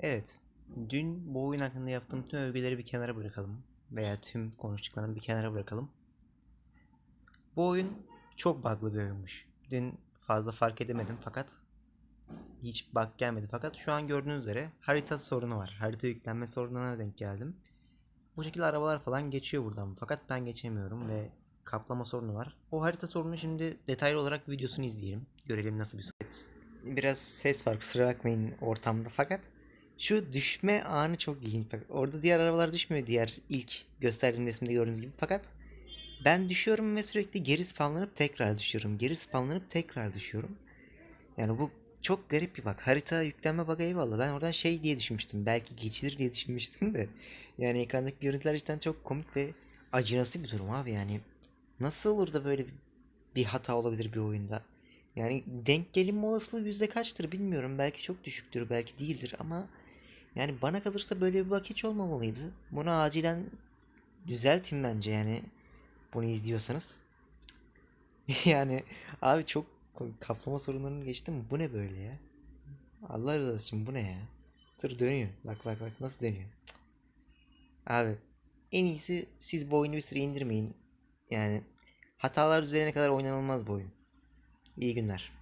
Evet. Dün bu oyun hakkında yaptığım tüm övgüleri bir kenara bırakalım. Veya tüm konuştuklarımı bir kenara bırakalım. Bu oyun çok bug'lı bir oyunmuş. Dün fazla fark edemedim fakat hiç bug gelmedi. Fakat şu an gördüğünüz üzere harita sorunu var. Harita yüklenme sorununa denk geldim. Bu şekilde arabalar falan geçiyor buradan. Fakat ben geçemiyorum ve kaplama sorunu var. O harita sorunu şimdi detaylı olarak videosunu izleyelim. Görelim nasıl bir sorun. Biraz ses var kusura bakmayın ortamda fakat şu düşme anı çok ilginç. Bak orada diğer arabalar düşmüyor diğer ilk gösterdiğim resimde gördüğünüz gibi. Fakat ben düşüyorum ve sürekli geri spamlanıp tekrar düşüyorum. Geri spamlanıp tekrar düşüyorum. Yani bu çok garip bir bak. Harita yüklenme bug'ı eyvallah. Ben oradan şey diye düşünmüştüm. Belki geçilir diye düşünmüştüm de. Yani ekrandaki görüntüler cidden çok komik ve acınası bir durum abi yani. Nasıl olur da böyle bir hata olabilir bir oyunda? Yani denk gelinme olasılığı yüzde kaçtır bilmiyorum. Belki çok düşüktür, belki değildir ama yani bana kalırsa böyle bir bak hiç olmamalıydı. Bunu acilen düzeltin bence yani bunu izliyorsanız. yani abi çok kaplama sorunlarını geçtim. Bu ne böyle ya? Allah rızası için bu ne ya? Tır dönüyor. Bak bak bak nasıl dönüyor. Abi en iyisi siz bu oyunu bir süre indirmeyin. Yani hatalar düzelene kadar oynanılmaz bu oyun. İyi günler.